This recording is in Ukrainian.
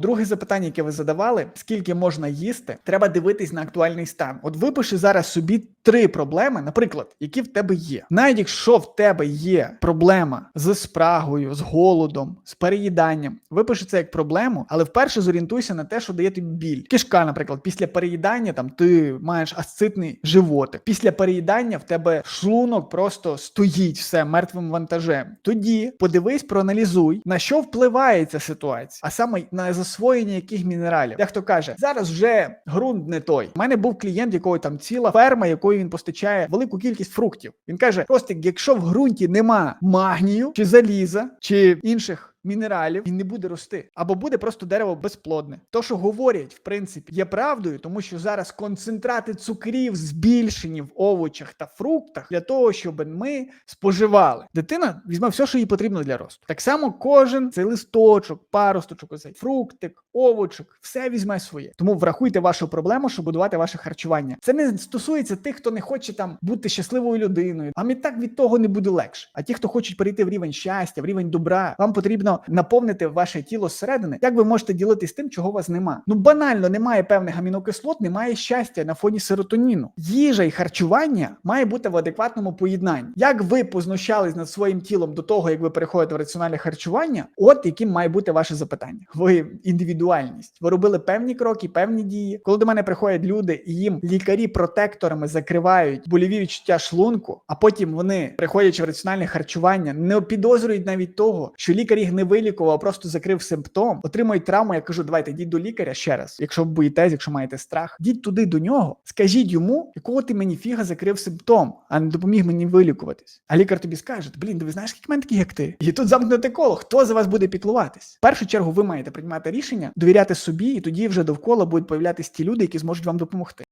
Друге запитання, яке ви задавали: скільки можна їсти, треба дивитись на актуальний стан. От випиши зараз собі три проблеми, наприклад, які в тебе є. Навіть якщо в тебе є проблема з спрагою, з голодом, з переїданням, випиши це як проблему, але вперше зорієнтуйся на те, що дає тобі біль. Кишка, наприклад, після переїдання там ти маєш асцитний животик. Після переїдання в тебе шлунок просто стоїть все мертвим вантажем. Тоді подивись, проаналізуй, на що впливає ця ситуація, а саме на засвоєння яких мінералів. Як хто каже, зараз вже ґрунт не той. У мене був клієнт, якого там ціла ферма, якою він постачає велику кількість фруктів. Він каже: Ростик, якщо в ґрунті нема магнію чи заліза, чи інших. Мінералів він не буде рости, або буде просто дерево безплодне. То, що говорять, в принципі, є правдою, тому що зараз концентрати цукрів збільшені в овочах та фруктах для того, щоб ми споживали. Дитина візьме все, що їй потрібно для росту. Так само кожен цей листочок, паросточок, оцей фруктик, овочок, все візьме своє. Тому врахуйте вашу проблему, щоб будувати ваше харчування. Це не стосується тих, хто не хоче там бути щасливою людиною. Вам і так від того не буде легше. А ті, хто хочуть перейти в рівень щастя, в рівень добра, вам потрібно наповнити ваше тіло зсередини. Як ви можете ділитись тим, чого у вас нема? Ну банально немає певних амінокислот, немає щастя на фоні серотоніну. Їжа і харчування має бути в адекватному поєднанні. Як ви познущались над своїм тілом до того, як ви переходите в раціональне харчування, от яким має бути ваше запитання. Ви індивідуальність. Ви робили певні кроки, певні дії. Коли до мене приходять люди і їм лікарі протекторами закривають боліві відчуття шлунку, а потім вони, приходячи в раціональне харчування, не підозрюють навіть того, що лікар їх не вилікував, а просто закрив симптом, отримують травму. Я кажу, давайте йдіть до лікаря ще раз. Якщо ви боїтесь, якщо маєте страх, йдіть туди до нього, скажіть йому, якого ти мені фіга закрив симптом, а не допоміг мені вилікуватись. А лікар тобі скаже: блін, ви знаєш, скільки мене таких, як ти? І тут замкнути коло. Хто за вас буде піклуватись? В першу чергу ви маєте приймати рішення, довіряти собі, і тоді вже довкола будуть появлятися ті люди, які зможуть вам допомогти.